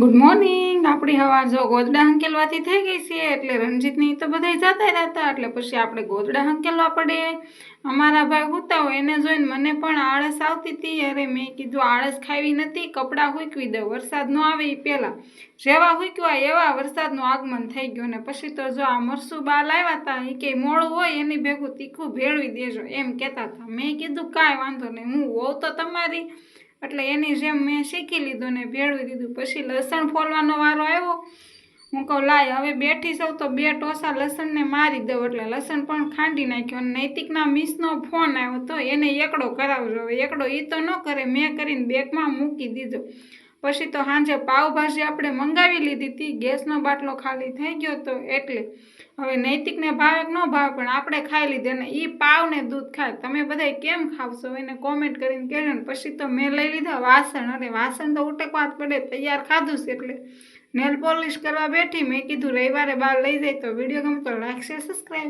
Good morning આપણી હવા જો ગોદડા હંકેલવાથી થઈ ગઈ છે એટલે રણજીતની તો બધા જતા રહેતા, એટલે પછી આપણે ગોદડા હંકેલવા પડે. અમારા ભાઈ હુતા હોય એને જોઈને મને પણ આળસ આવતી હતી. અરે મેં કીધું આળસ ખાવી નથી, કપડાં હૂકવી દઉં, વરસાદ ન આવે એ પહેલાં. જેવા હૂક્યા એવા વરસાદનું આગમન થઈ ગયું ને પછી તો જો આ મરસું બા લાવ્યા હતા એ કે મોડું હોય એની ભેગું તીખું ભેળવી દેજો એમ કહેતા હતા મેં કીધું કાંઈ વાંધો નહીં, હું હોઉં તો તમારી. એટલે એની જેમ મેં શીખી લીધું ને ભેળવી દીધું. પછી લસણ ફોલવાનો વારો આવ્યો. હું કહું, લાય, હવે બેઠી સૌ તો બે ટોસા લસણને મારી દઉં. એટલે લસણ પણ ખાંડી નાખ્યો અને નૈતિકના મિસનો ફોન આવ્યો તો એને એકડો કરાવજો. હવે એકડો એ તો ન કરે, મેં કરીને બેગમાં મૂકી દીધો. પછી તો સાંજે પાવભાજી આપણે મંગાવી લીધી હતી. ગેસનો બાટલો ખાલી થઈ ગયો તો એટલે હવે નૈતિકને ભાવે ન ભાવે પણ આપણે ખાઈ લીધી ને એ પાવને દૂધ ખાય. તમે બધા કેમ ખાવશો? એને કોમેન્ટ કરીને કહેજો ને. પછી તો મેં લઈ લીધા વાસણ. અરે વાસણ તો ઉટકવા જ પડે. તૈયાર ખાધું છે એટલે નેલ પોલિશ કરવા બેઠી. મેં કીધું રવિવારે બહાર લઈ જાય તો વીડિયો ગમે તો લાગશે સબસ્ક્રાઈબ